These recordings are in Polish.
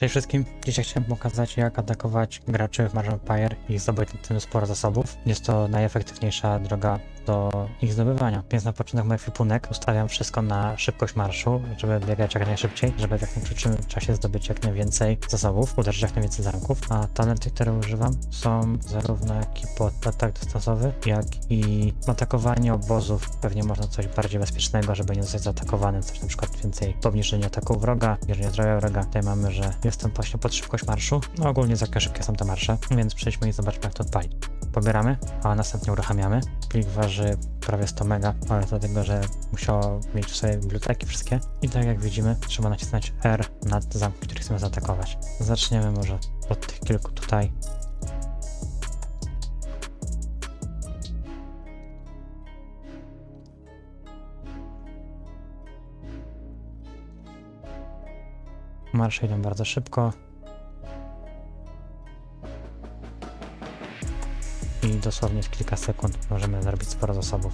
Cześć wszystkim, dzisiaj chciałem pokazać jak atakować graczy w March Empire i zdobyć tym sporo zasobów. Jest to najefektywniejsza droga do ich zdobywania. Więc na początek mój ekwipunek ustawiam wszystko na szybkość marszu, żeby biegać jak najszybciej, żeby w jak najkrótszym czasie zdobyć jak najwięcej zasobów, uderzyć jak najwięcej zamków. A talenty, które używam są zarówno ekipy atak dystansowy, jak i atakowanie obozów. Pewnie można coś bardziej bezpiecznego, żeby nie zostać zaatakowanym, coś na przykład więcej obniżenia ataku wroga, jeżeli zdrowia wroga. Tutaj mamy, że jestem właśnie pod szybkość marszu. No ogólnie za szybkie są te marsze, więc przejdźmy i zobaczmy jak to odpali. Pobieramy, a następnie uruchamiamy. Plik waży prawie 100 mega, ale dlatego, że musiało mieć w sobie biblioteki wszystkie. I tak jak widzimy, trzeba nacisnąć R nad zamki, który chcemy zaatakować. Zaczniemy może od tych kilku tutaj. Marsze idą bardzo szybko. I dosłownie w kilka sekund możemy zrobić sporo zasobów.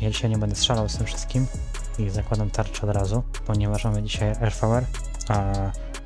Ja dzisiaj nie będę strzelał z tym wszystkim i zakładam tarczę od razu, ponieważ mamy dzisiaj Airflower, a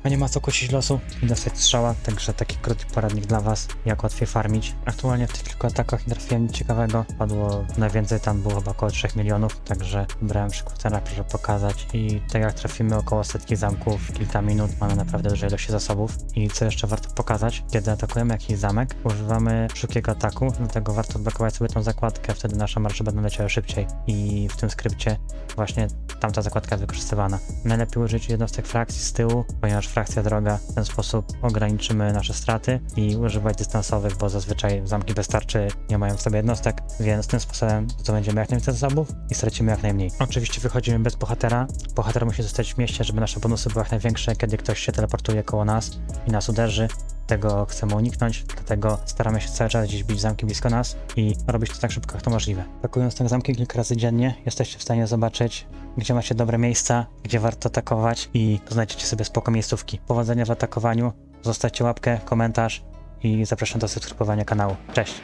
a nie ma co kłócić losu? I dostać strzała, także taki krótki poradnik dla Was, jak łatwiej farmić. Aktualnie w tych kilku atakach nie trafiłem nic ciekawego, padło najwięcej, tam było chyba około 3 milionów, także brałem przykład żeby pokazać. I tak jak trafimy około setki zamków w kilka minut, mamy naprawdę duże ilości zasobów. I co jeszcze warto pokazać, kiedy atakujemy jakiś zamek, używamy szybkiego ataku, dlatego warto odblokować sobie tą zakładkę, wtedy nasze marsze będą leciały szybciej. I w tym skrypcie właśnie tamta zakładka jest wykorzystywana. Najlepiej użyć jednostek frakcji z tyłu, ponieważ frakcja droga, w ten sposób ograniczymy nasze straty i używać dystansowych, bo zazwyczaj zamki bez tarczy nie mają w sobie jednostek, więc tym sposobem zdobędziemy jak najwięcej zasobów i stracimy jak najmniej. Oczywiście wychodzimy bez bohatera. Bohater musi zostać w mieście, żeby nasze bonusy były jak największe, kiedy ktoś się teleportuje koło nas i nas uderzy. Tego chcemy uniknąć, dlatego staramy się cały czas gdzieś bić zamki blisko nas i robić to tak szybko jak to możliwe. Atakując te zamki kilka razy dziennie, jesteście w stanie zobaczyć, gdzie macie dobre miejsca, gdzie warto atakować i znajdziecie sobie spoko miejscówki. Powodzenia w atakowaniu, zostawcie łapkę, komentarz i zapraszam do subskrybowania kanału. Cześć!